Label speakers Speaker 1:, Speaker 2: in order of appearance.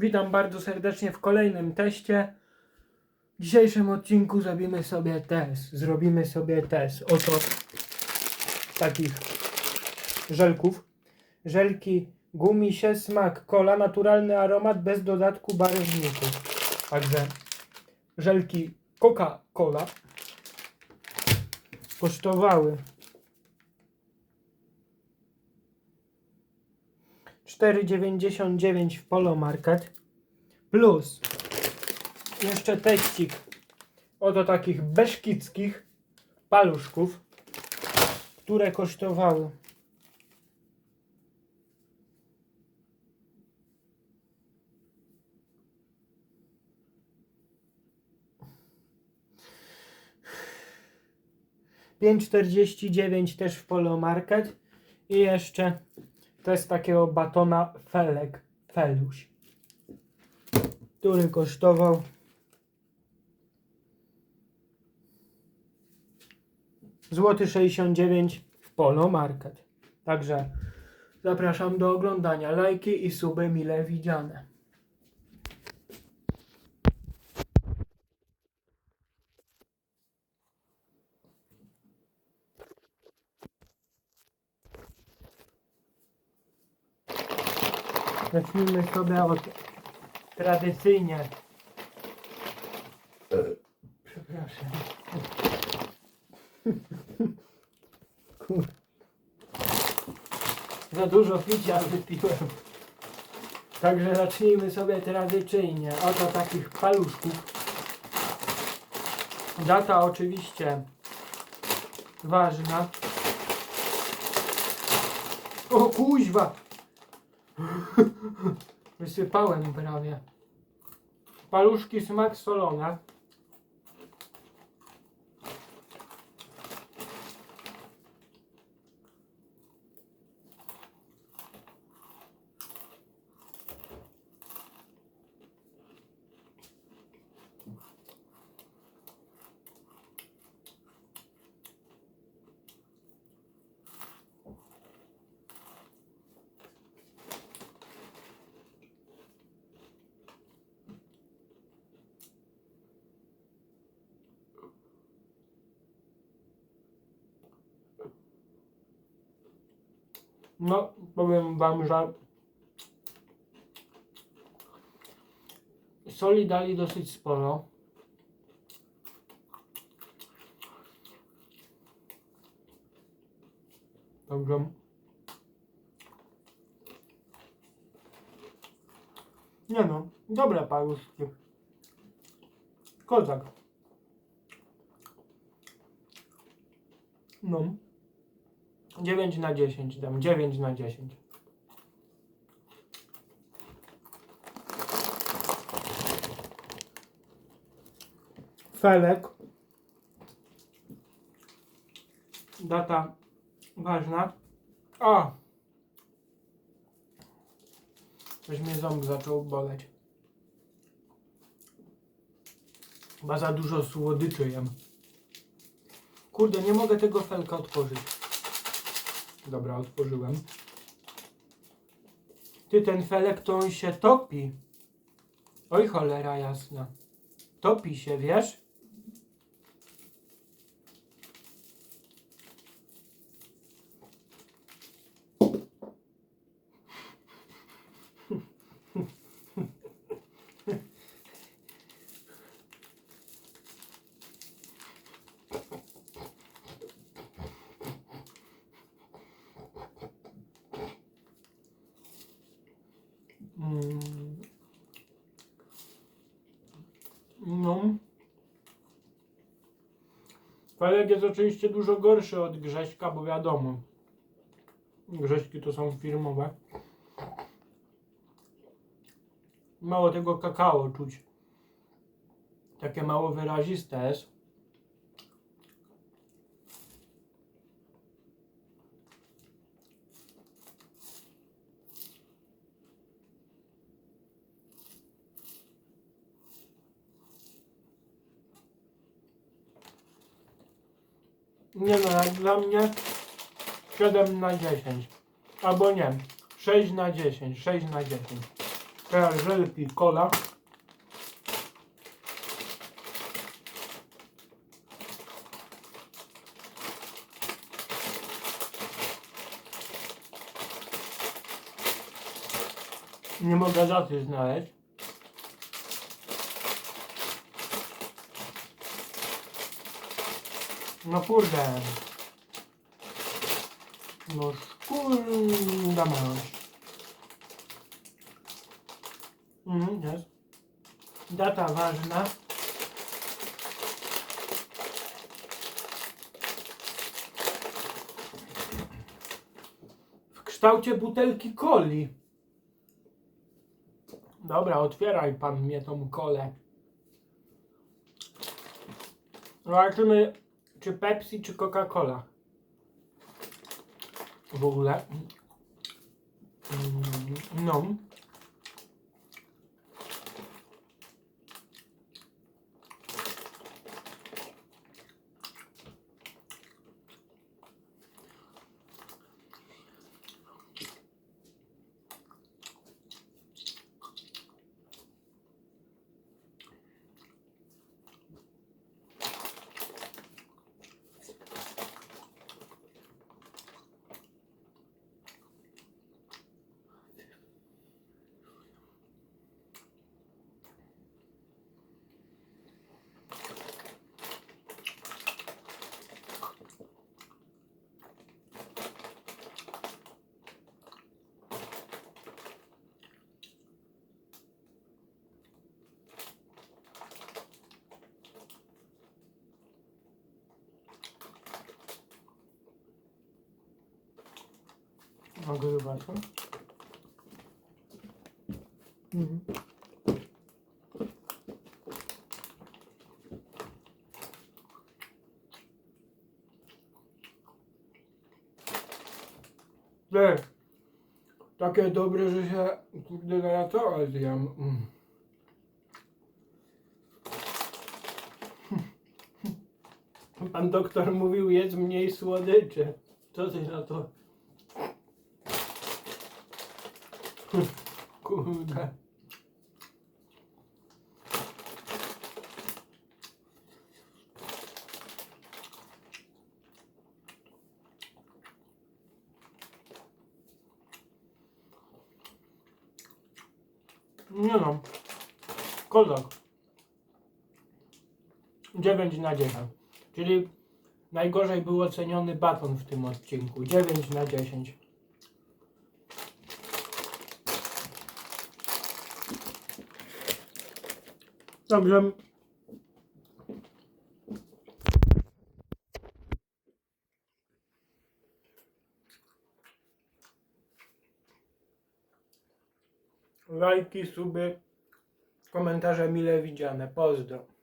Speaker 1: Witam bardzo serdecznie w kolejnym teście. W dzisiejszym odcinku zrobimy sobie test. Zrobimy sobie test. Oto takich żelków. Żelki gumisie, smak, kola, naturalny aromat bez dodatku barwników. Także żelki Coca-Cola kosztowały 4,99 w Polo Market. Plus jeszcze teścik oto takich beszkickich paluszków, które kosztowały pięć czterdzieści dziewięć też w Polo Market. I jeszcze to jest takiego batona Felek Feluś, który kosztował złoty 69 w Polo Market. Także zapraszam do oglądania. Lajki i suby mile widziane. Zacznijmy sobie od tradycyjnie. Przepraszam. Kur... Za dużo picia wypiłem. Także zacznijmy sobie tradycyjnie. Oto takich paluszków. Data oczywiście ważna. O kuźwa! Wysypałem prawie. Paluszki smak solona. No, powiem wam, że soli dali dosyć sporo. Także nie no, dobre paluszki. Kozak. No. 9 na 10 dam, 9 na 10. Felek. Data ważna. A! Coś mnie ząb zaczął boleć. Chyba za dużo słodyczy jem. Kurde, nie mogę tego felka otworzyć. Dobra, otworzyłem. Ty, ten felek to on się topi. Oj, cholera jasna. Topi się, wiesz? Mm. No. Felek jest oczywiście dużo gorszy od Grześka, bo wiadomo. Grześki to są firmowe. Mało tego kakao czuć. Takie mało wyraziste jest. Nie no, jak dla mnie 7 na 10. Albo nie, 6 na 10, 6 na 10. Teraz żelki, kola. Nie mogę daty znaleźć. No kurde. No kurde mać. Mhm, jest. Data ważna. W kształcie butelki coli. Dobra, otwieraj pan mnie tą kolę. Zobaczymy, czy Pepsi, czy Coca-Cola. W ogóle. Mm, No. Mogę zobaczyć? Mhm. Te, takie dobre, że się kurde na całe zjem. Mm. Pan doktor mówił, jedz mniej słodyczy. Co ty na to? Kurde. Nie no. Kozak. 9 na 10. Czyli najgorzej był oceniony baton w tym odcinku. 9 na 10. Także lajki, suby, komentarze mile widziane. Pozdro.